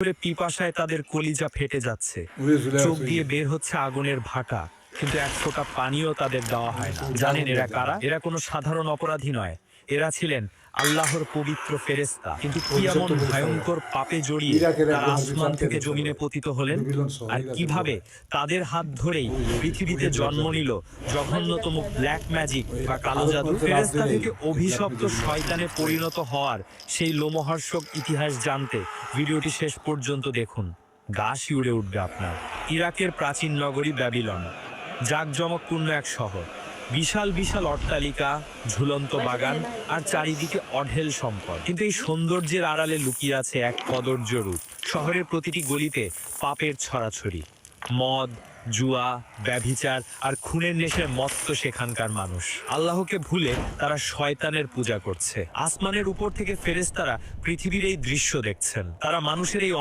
করে পিপাসায় তাদের কলিজা ফেটে যাচ্ছে। চোখ দিয়ে বের হচ্ছে আগুনের ভাটা কিন্তু এক ফোঁটা পানিও তাদের দেওয়া হয় না। জানেন এরা কারা? এরা কোনো সাধারণ অপরাধী নয়। এরা ছিলেন আল্লাহর পবিত্র ফেরেস্তা কিন্তু এমন ভয়ঙ্কর পাপে জড়িয়ে তারা আসমান থেকে জমিনে পতিত হলেন? আর কীভাবে তাদের হাত ধরেই পৃথিবীতে জন্ম নিল জঘন্যতম ব্ল্যাক ম্যাজিক বা কালো জাদু ফেরেস্তা থেকে অভিশপ্ত শয়তানে পরিণত হওয়ার সেই লোমহর্ষক ইতিহাস জানতে ভিডিওটি শেষ পর্যন্ত দেখুন। গা শিউড়ে উঠবে আপনার। ইরাকের প্রাচীন নগরী ব্যাবিলন। জাঁকজমকপূর্ণ এক শহর। বিশাল বিশাল অট্টালিকা, ঝুলন্ত বাগান আর চারিদিকে অঢেল সম্পদ। কিন্তু এই সৌন্দর্যের আড়ালে লুকিয়ে আছে এক কদর্য রূপ। শহরের প্রতিটি গলিতে পাপের ছড়াছড়ি। মদ, জুয়া, ব্যভিচার আর খুনের নেশে মত্ত সেখানকার মানুষ। আল্লাহকে ভুলে তারা শয়তানের পূজা করছে। আসমানের উপর থেকে ফেরেশতারা পৃথিবীর এই দৃশ্য দেখছেন। তারা মানুষের এই